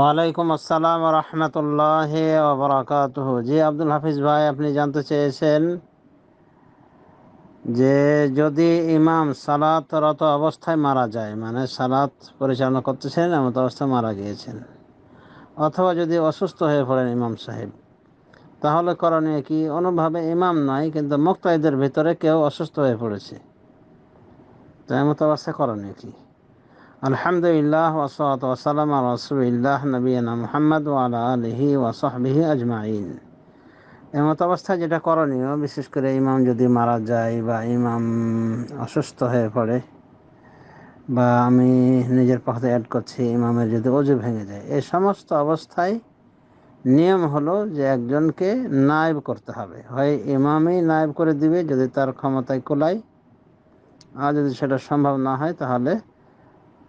ওয়ালাইকুম আসসালাম রহমতুল্লাহ ওবরাকাত জি আব্দুল হাফিজ ভাই, আপনি জানতে চেয়েছেন যে যদি ইমাম সালাতরত অবস্থায় মারা যায় মানে সালাত পরিচালনা করতেছেন, এমন অবস্থায় মারা গিয়েছেন, অথবা যদি অসুস্থ হয়ে পড়েন ইমাম সাহেব, তাহলে করণীয় কি? অনুভাবে ইমাম নয়, কিন্তু মুক্তাইদের ভিতরে কেউ অসুস্থ হয়ে পড়েছে, তো এমত অবস্থায় করণীয় কি? আলহামদুলিল্লাহ ওসলাত ওসালাম রসুলিল্লাহ, নবীনা মোহাম্মদ ওয়ালা আলহি ওয়াসবিহি আজমাইন। এমত অবস্থায় যেটা করণীয়, বিশেষ করে ইমাম যদি মারা যায় বা ইমাম অসুস্থ হয়ে পড়ে, বা আমি নিজের পক্ষে অ্যাড করছি, ইমামের যদি অজু ভেঙে যায়, এই সমস্ত অবস্থায় নিয়ম হলো যে একজনকে নায়েব করতে হবে। হয় ইমামই নায়েব করে দিবে, যদি তার ক্ষমতায় কোলায়, আর যদি সেটা সম্ভব না হয় তাহলে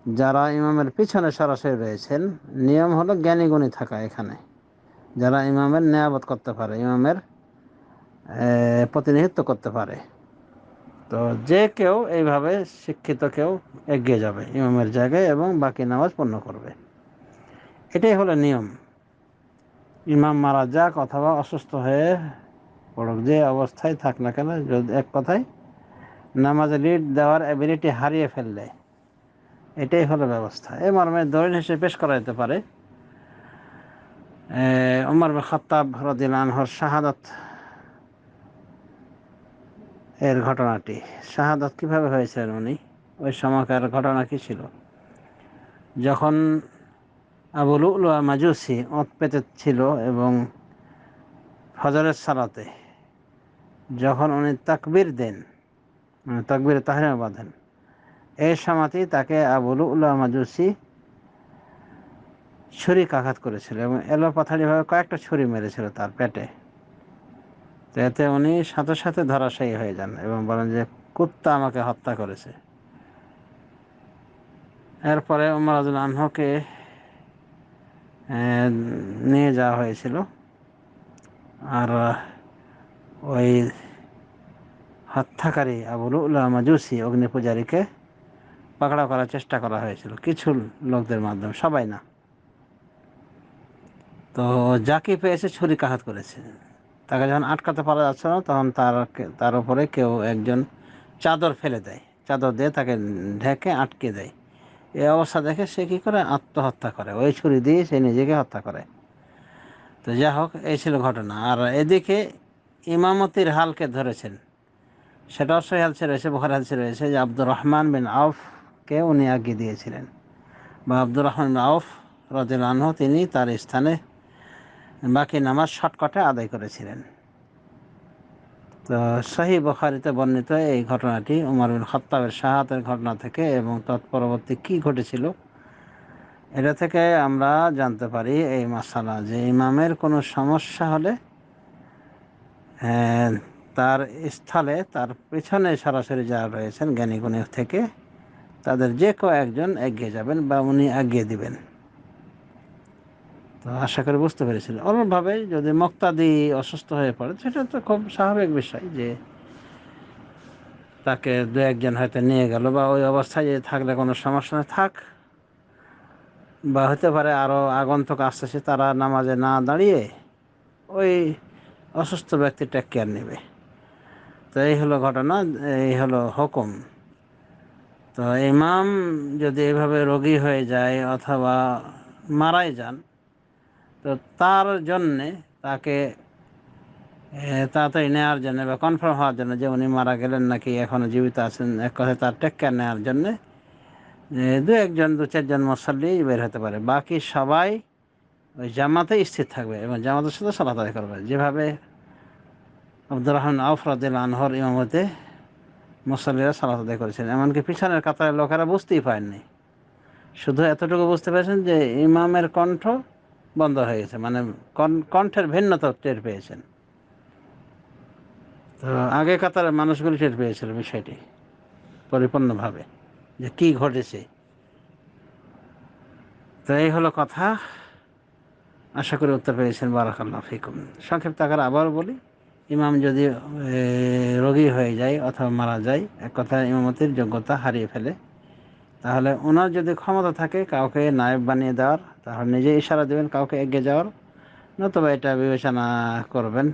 যারা ইমামের পিছনে সরাসরি রয়েছেন, নিয়ম হলো জ্ঞানীগুণী থাকা এখানে। যারা ইমামের নিয়াবত করতে পারে, ইমামের প্রতিনিধিত্ব করতে পারে। তো যে কেউ এইভাবে শিক্ষিত কেউ এগিয়ে যাবে ইমামের জায়গায় এবং বাকি নামাজ পূর্ণ করবে। এটাই হলো নিয়ম। ইমাম মারা যাক অথবা অসুস্থ হয়ে পড়ুক, যে অবস্থায় থাক না কেন, যদি এক কথায় নামাজে লিড দেওয়ার অ্যাবিলিটি হারিয়ে ফেললে এটাই হলো ব্যবস্থা। এ মর্মে দলিল হিসেবে পেশ করা যেতে পারে। উমর খত্তাব রদিল আনহর শাহাদত এর ঘটনাটি। শাহাদত কীভাবে হয়েছিলেন উনি? ওই সময়কার ঘটনা কি ছিল? যখন আবুল উলুয়া মাজুসি ওত পেতে ছিল এবং ফজরের সালাতে, যখন উনি তাকবির দেন মানে তাকবির তাহরিমা বাঁধেন এই সময়তেই তাকে আবুল উল্লাহ মাজুসি ছুরি কাঘাত করেছিল এবং এলোপাথারিভাবে কয়েকটা ছুরি মেরেছিল তার পেটে। তো এতে উনি সাথে সাথে ধরাশায়ী হয়ে যান এবং বলেন যে, কুত্তা আমাকে হত্যা করেছে। এরপরে উমর আজুল আনহকে নিয়ে যাওয়া হয়েছিল। আর ওই হত্যাকারী আবুল উল্লাহ মাজুসি অগ্নি পূজারীকে পাকড়া করার চেষ্টা করা হয়েছিল। কিছু লোকদের মাধ্যমে, সবাই না। তো যাকে পেয়েছে ছুরি কাহাত করেছে। তাকে যখন আটকাতে পারা যাচ্ছে না, তখন তার তার উপরে কেউ একজন চাদর ফেলে দেয়। চাদর দিয়ে তাকে ঢেকে আটকে দেয়। এই অবস্থা দেখে সে কী করে? আত্মহত্যা করে। ওই ছুরি দিয়ে সে নিজেকে হত্যা করে। তো যা হোক, এই ছিল ঘটনা। আর এদিকে ইমামতির হালকে ধরেছেন। সেটাও সহি হালসে রয়েছে, বখার হালসে রয়েছে যে আব্দুর রহমান বিন আউফকে উনি আগে দিয়েছিলেন? বা আব্দুর রহমান আউফ রাজিল আনহ, তিনি তার স্থানে বাকি নামাজ শর্টকাটে আদায় করেছিলেন। তো শাহী বখারিতে বর্ণিত এই ঘটনাটি উমর বিন খত্তাবের শাহাতের ঘটনা থেকে এবং তৎপরবর্তী কি ঘটেছিল, এটা থেকে আমরা জানতে পারি এই মশালা যে ইমামের কোনো সমস্যা হলে তার স্থলে, তার পেছনে সরাসরি যারা রয়েছেন জ্ঞানীগুণী থেকে তাদের যে কেউ একজন এগিয়ে যাবেন বা উনি এগিয়ে দিবেন। তো আশা করে বুঝতে পেরেছিলেন অনুরূপভাবে যদি মক্তাদি অসুস্থ হয়ে পড়ে, সেটা তো খুব স্বাভাবিক বিষয় যে তাকে দু একজন হয়তো নিয়ে গেল বা ওই অবস্থায় যদি থাকলে কোনো সমস্যা না থাক, বা হতে পারে আরও আগন্তক আসতেছে তারা নামাজে না দাঁড়িয়ে ওই অসুস্থ ব্যক্তিটা কেয়ার নেবে। তো এই হলো ঘটনা, এই হলো হুকুম। তো ইমাম যদি এভাবে রোগী হয়ে যায় অথবা মারাই যান, তো তার জন্যে তাকে তাড়াতাড়ি নেওয়ার জন্য বা কনফার্ম হওয়ার জন্য যে উনি মারা গেলেন নাকি এখনও জীবিত আছেন, এক কথায় তার টেক কেয়ার নেওয়ার জন্যে দু একজন, দু চারজন মশাল্লি বের হতে পারে। বাকি সবাই ওই জামাতে স্থির থাকবে এবং জামাতের সাথে সালাত করবে। যেভাবে আব্দুর রহমান আফরাদিল আনহর ইমামতে মুসল্লিরা সালাত আদায় করেছেন। এমনকি পিছনের কাতারের লোকেরা বুঝতেই পারেননি। শুধু এতটুকু বুঝতে পেরেছেন যে ইমামের কণ্ঠ বন্ধ হয়ে গেছে মানে কণ্ঠের ভিন্নতা টের পেয়েছেন। তো আগে কাতারের মানুষগুলি টের পেয়েছিল বিষয়টি পরিপূর্ণভাবে যে কি ঘটেছে। তো এই হলো কথা। আশা করি উত্তর পেয়েছেন। বারাকাল্লাহ ফিকুম। সংক্ষিপ্ত আকারে আবার বলি ইমাম যদি রোগী হয়ে যায় অথবা মারা যায়, এক কথা ইমামতির যোগ্যতা হারিয়ে ফেলে, তাহলে ওনার যদি ক্ষমতা থাকে কাউকে নায়ব বানিয়ে দেওয়ার, তাহলে নিজে ইশারা দেবেন কাউকে এগিয়ে যাওয়ার, নতুবা এটা বিবেচনা করবেন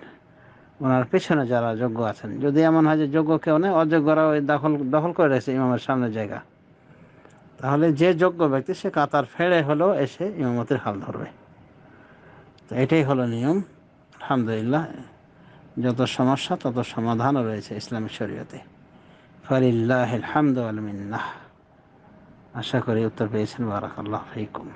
ওনার পেছনে যারা যোগ্য আছেন। যদি এমন হয় যে যোগ্য কেউ নেই অযোগ্যরা ওই দখল দখল করে রেখেছে ইমামের সামনে জায়গা, তাহলে যে যোগ্য ব্যক্তি সে কাতার ফেড়ে হলেও এসে ইমামতির হাল ধরবে। তো এটাই হলো নিয়ম। আলহামদুলিল্লাহ। যত সমস্যা, তত সমাধানও রয়েছে ইসলামী শরীয়তে। ফরিল্লাহ আলমিন্না আশা করি উত্তর পেয়েছেন। বারাকাল্লাহ ফিকুম।